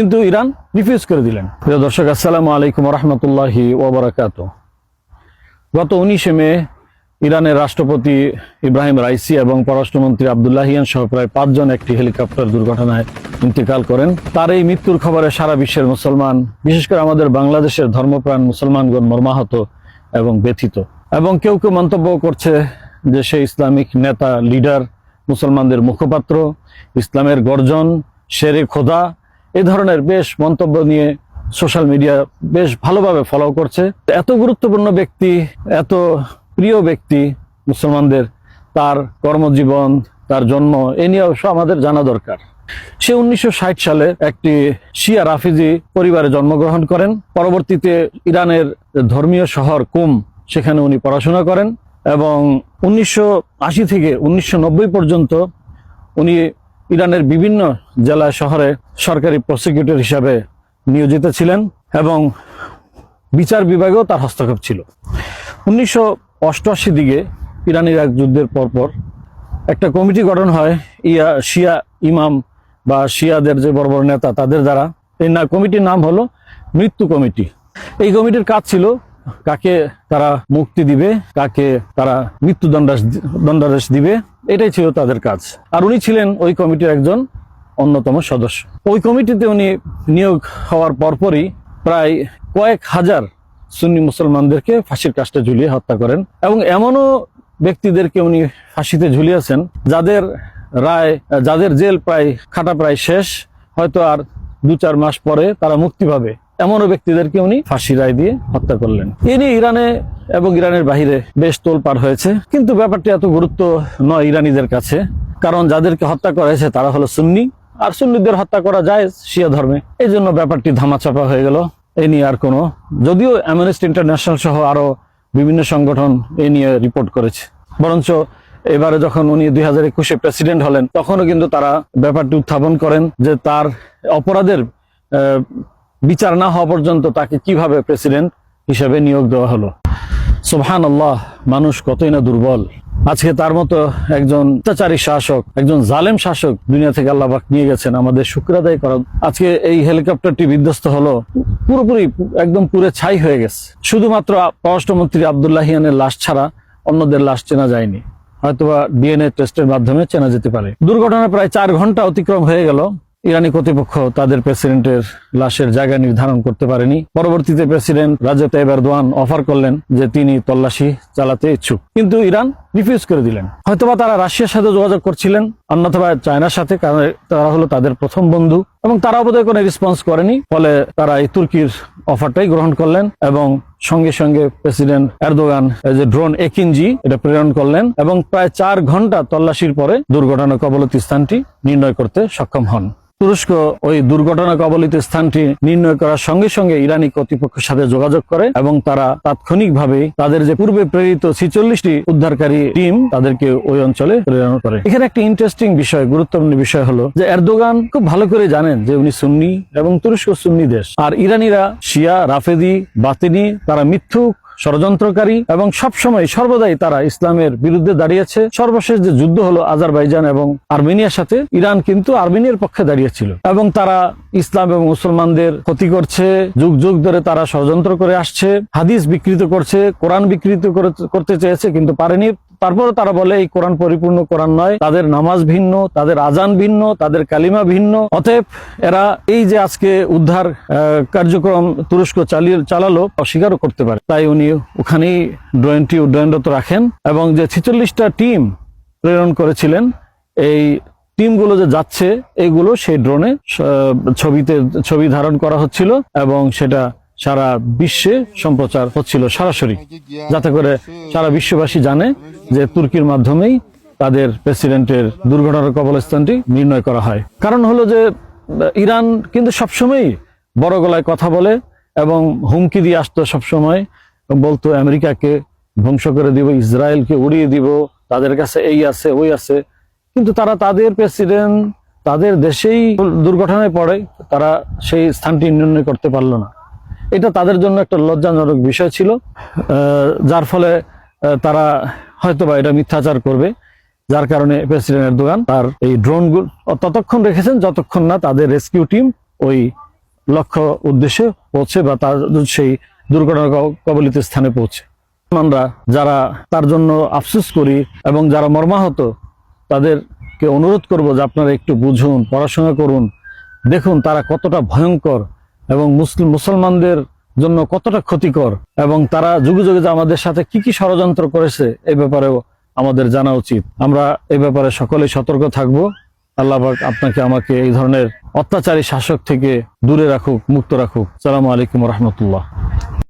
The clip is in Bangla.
কিন্তু ইরান রিফিউজ করে দিলেন। প্রিয় দর্শক, আসসালামু আলাইকুম রহমতুল্লাহি ওবরাকাত গত উনিশে মে ইরানের রাষ্ট্রপতি ইব্রাহিম রাইসি এবং পররাষ্ট্রমন্ত্রী আবদুল্লাহিয়ান সহ প্রায় পাঁচজন একটি হেলিকপ্টার দুর্ঘটনায় ইন্তেকাল করেন। তার এই মৃত্যুর খবরে সারা বিশ্বের মুসলমান, বিশেষ করে আমাদের বাংলাদেশের ধর্মপ্রাণ মুসলমানগণ মর্মাহত এবং ব্যথিত। এবং কেউ কেউ মন্তব্য করছে যে সে ইসলামিক নেতা, লিডার, মুসলমানদের মুখপাত্র, ইসলামের গর্জন, শেরে খোদা এ ধরনের বেশ মন্তব্য নিয়ে সোশ্যাল মিডিয়া বেশ ভালোভাবে ফলো করছে। এত গুরুত্বপূর্ণ ব্যক্তি, এত প্রিয় ব্যক্তি মুসলমানদের, তার কর্মজীবন, তার জন্ম, এ নিয়ে অবশ্য আমাদের জানা দরকার। সে উনিশশো ষাট সালে একটি শিয়া রাফিজি পরিবারে জন্মগ্রহণ করেন। পরবর্তীতে ইরানের ধর্মীয় শহর কুম, সেখানে উনি পড়াশোনা করেন এবং উনিশশো আশি থেকে উনিশশো নব্বই পর্যন্ত উনি ইরানের বিভিন্ন জেলা শহরে সরকারি প্রসিকিউটর হিসাবে নিয়োজিত ছিলেন এবং বিচার বিভাগেও তার হস্তক্ষেপ ছিল। উনিশশো অষ্টআশি দিকে ইরান ইরাক যুদ্ধের পরপর একটা কমিটি গঠন হয়, ইয়া শিয়া ইমাম বা শিয়াদের যে বড় বড় নেতা তাদের দ্বারা। এই না, কমিটির নাম হলো মৃত্যু কমিটি। এই কমিটির কাজ ছিল কাকে তারা মুক্তি দিবে, কাকে তারা মৃত্যুদণ্ডাস দণ্ডাদেশ দিবে এটাই ছিল তাদের কাজ। আর উনি ছিলেন ওই কমিটির একজন অন্যতম সদস্য। ওই কমিটিতে উনি নিয়োগ হওয়ার পরপরই প্রায় কয়েক হাজার সুন্নি মুসলমানদেরকে ফাঁসির কাজটা ঝুলিয়ে হত্যা করেন এবং এমনও ব্যক্তিদেরকে উনি ফাঁসিতে ঝুলিয়েছেন যাদের রায়, যাদের জেল প্রায়, খাটা প্রায় শেষ। হয়তো আর দু চার মাস পরে তারা মুক্তি পাবে। এমনও ব্যক্তিদেরকে উনি ফাঁসি রায় দিয়ে হত্যা করলেন। নিয়ে ইরানে এবং ইরানের বাহিরে বেশ তোলপাড় হয়েছে। কিন্তু ব্যাপারটি এত গুরুত্ব নয় ইরানিদের কাছে। কারণ যাদেরকে হত্যা করা হয়েছে তারা হলো সুন্নি। আর সুন্নিদের হত্যা করা যায় শিয়া ধর্মে। এই জন্য ব্যাপারটি ধামাচাপা হয়ে গেল। এ নিয়ে আর কোনো। যদিও অ্যামনেস্টি ইন্টারন্যাশনাল সহ আরও বিভিন্ন সংগঠন এ নিয়ে রিপোর্ট করেছে। বরঞ্চ এবারে যখন উনি দুই হাজার একুশে প্রেসিডেন্ট হলেন, তখনও কিন্তু তারা ব্যাপারটি উত্থাপন করেন যে তার অপরাধের বিচার না হওয়া পর্যন্ত তাকে কীভাবে প্রেসিডেন্ট হিসেবে নিয়োগ দেওয়া হলো? সুবহান আল্লাহ মানুষ কতই না দুর্বল। আজকে তার মতো একজন অত্যাচারী শাসক, একজন জালেম শাসক দুনিয়া থেকে আল্লাহবাক নিয়ে গেছেন, আমাদের শুক্রাদায় করা আজকে এই হেলিকপ্টারটি বিধ্বস্ত হলো, পুরোপুরি একদম পুরে ছাই হয়ে গেছে। শুধুমাত্র পররাষ্ট্রমন্ত্রী আবদুল্লাহিয়ানের লাশ ছাড়া অন্যদের লাশ চেনা যায়নি। হয়তোবা ডিএনএ টেস্টের মাধ্যমে চেনা যেতে পারে। দুর্ঘটনা প্রায় চার ঘণ্টা অতিক্রম হয়ে গেল। ইরানি কর্তৃপক্ষ তাদের প্রেসিডেন্টের লাশের জায়গা নির্ধারণ করতে পারেনি। পরবর্তীতে প্রেসিডেন্ট রাজা তাইব অফার করলেন যে তিনি তল্লাশি চালাতে ইচ্ছুক। কিন্তু ইরান রিফিউজ করে দিলেন। হয়তোবা তারা রাশিয়ার সাথে যোগাযোগ করছিলেন, অন্যথবা চায়নার সাথে, কারণ তারা হলো তাদের প্রথম বন্ধু এবং তারা বোধহয় কোনো রেসপন্স করেনি। ফলে তারা এই তুর্কির অফারটাই গ্রহণ করলেন এবং সঙ্গে সঙ্গে প্রেসিডেন্ট এরদোগান যে ড্রোন একিনজি এটা প্রেরণ করলেন এবং প্রায় চার ঘণ্টা তল্লাশির পরে দুর্ঘটনা কবলিত স্থানটি নির্ণয় করতে সক্ষম হন। তুরস্ক ওই দুর্ঘটনা কবলিত স্থানটি নির্ণয় করার সঙ্গে সঙ্গে ইরানি কর্তৃপক্ষের সাথে যোগাযোগ করে এবং তারা তাৎক্ষণিকভাবে তাদের যে পূর্বে প্রেরিত ছিচল্লিশটি উদ্ধারকারী টিম তাদেরকে ওই অঞ্চলে প্রেরণ করে। এখানে একটা ইন্টারেস্টিং বিষয়, গুরুত্বপূর্ণ বিষয় হলো যে এরদোগান খুব ভালো করে জানেন যে উনি সুন্নি এবং তুরস্ক সুন্নি দেশ। আর ইরানিরা শিয়া, রাফেদি, বাতিনি, তারা মিথ্যুক ষড়যন্ত্রকারী এবং সবসময় সর্বদাই তারা ইসলামের বিরুদ্ধে দাঁড়িয়েছে। সর্বশেষ যে যুদ্ধ হলো আজারবাইজান এবং আর্মেনিয়ার সাথে, ইরান কিন্তু আর্মেনিয়ার পক্ষে দাঁড়িয়েছিল। এবং তারা ইসলাম এবং মুসলমানদের ক্ষতি করছে, যুগ যুগ ধরে তারা ষড়যন্ত্র করে আসছে, হাদিস বিকৃত করছে, কোরআন বিকৃত করে- করতে চেয়েছে, কিন্তু পারেনি। তারপরে তারা বলে, এই কোরআন পরিপূর্ণ কোরআন নয়। তাদের নামাজ ভিন্ন, তাদের আজান ভিন্ন, তাদের কালিমা ভিন্ন। অতএব এরা এই যে আজকে উদ্ধার কার্যক্রম তুরস্ক চালিয়ে, চালালো, অস্বীকারও করতে পারে। তাই উনি ওখানেই ড্রোনটি উড্ডয়নরত রাখেন এবং যে ছিচল্লিশটা টিম প্রেরণ করেছিলেন, এই টিমগুলো যে যাচ্ছে এইগুলো সেই ড্রোনে ছবিতে, ছবি ধারণ করা হচ্ছিল এবং সেটা সারা বিশ্বে সম্প্রচার হচ্ছিল সরাসরি। যাতে করে সারা বিশ্ববাসী জানে যে তুর্কির মাধ্যমেই তাদের প্রেসিডেন্টের দুর্ঘটনার কবলস্থানটি নির্ণয় করা হয়। কারণ হলো যে, ইরান কিন্তু সবসময়ই বড় গলায় কথা বলে এবং হুমকি দিয়ে আসতো সবসময়, বলতো, আমেরিকাকে ধ্বংস করে দিব, ইসরায়েলকে উড়িয়ে দিব, তাদের কাছে এই আছে, ওই আছে। কিন্তু তারা তাদের প্রেসিডেন্ট, তাদের দেশেই দুর্ঘটনায় পড়ে, তারা সেই স্থানটি নির্ণয় করতে পারল না। এটা তাদের জন্য একটা লজ্জাজনক বিষয় ছিল যার ফলে তারা হয়তোবা এটা মিথ্যাচার করবে, যার কারণে প্রেসিডেন্ট এরদোগান তার এই ড্রোনগুলো ততক্ষণ রেখেছেন যতক্ষণ না তাদের রেস্কিউ টিম ওই লক্ষ্য উদ্দেশ্যে পৌঁছে বা তার সেই দুর্ঘটনা কবলিত স্থানে পৌঁছে। আমরা যারা তার জন্য আফসোস করি এবং যারা মর্মাহত, তাদেরকে অনুরোধ করব যে আপনারা একটু বুঝুন, পড়াশোনা করুন, দেখুন তারা কতটা ভয়ঙ্কর এবং মুসলিম, মুসলমানদের জন্য কতটা ক্ষতিকর এবং তারা যুগে যুগে যে আমাদের সাথে কি কি ষড়যন্ত্র করেছে, এ ব্যাপারেও আমাদের জানা উচিত। আমরা এ ব্যাপারে সকলেই সতর্ক থাকব। আল্লাহ আপনাকে, আমাকে এই ধরনের অত্যাচারী শাসক থেকে দূরে রাখুক, মুক্ত রাখুক। সালামু আলাইকুম রহমতুল্লাহ।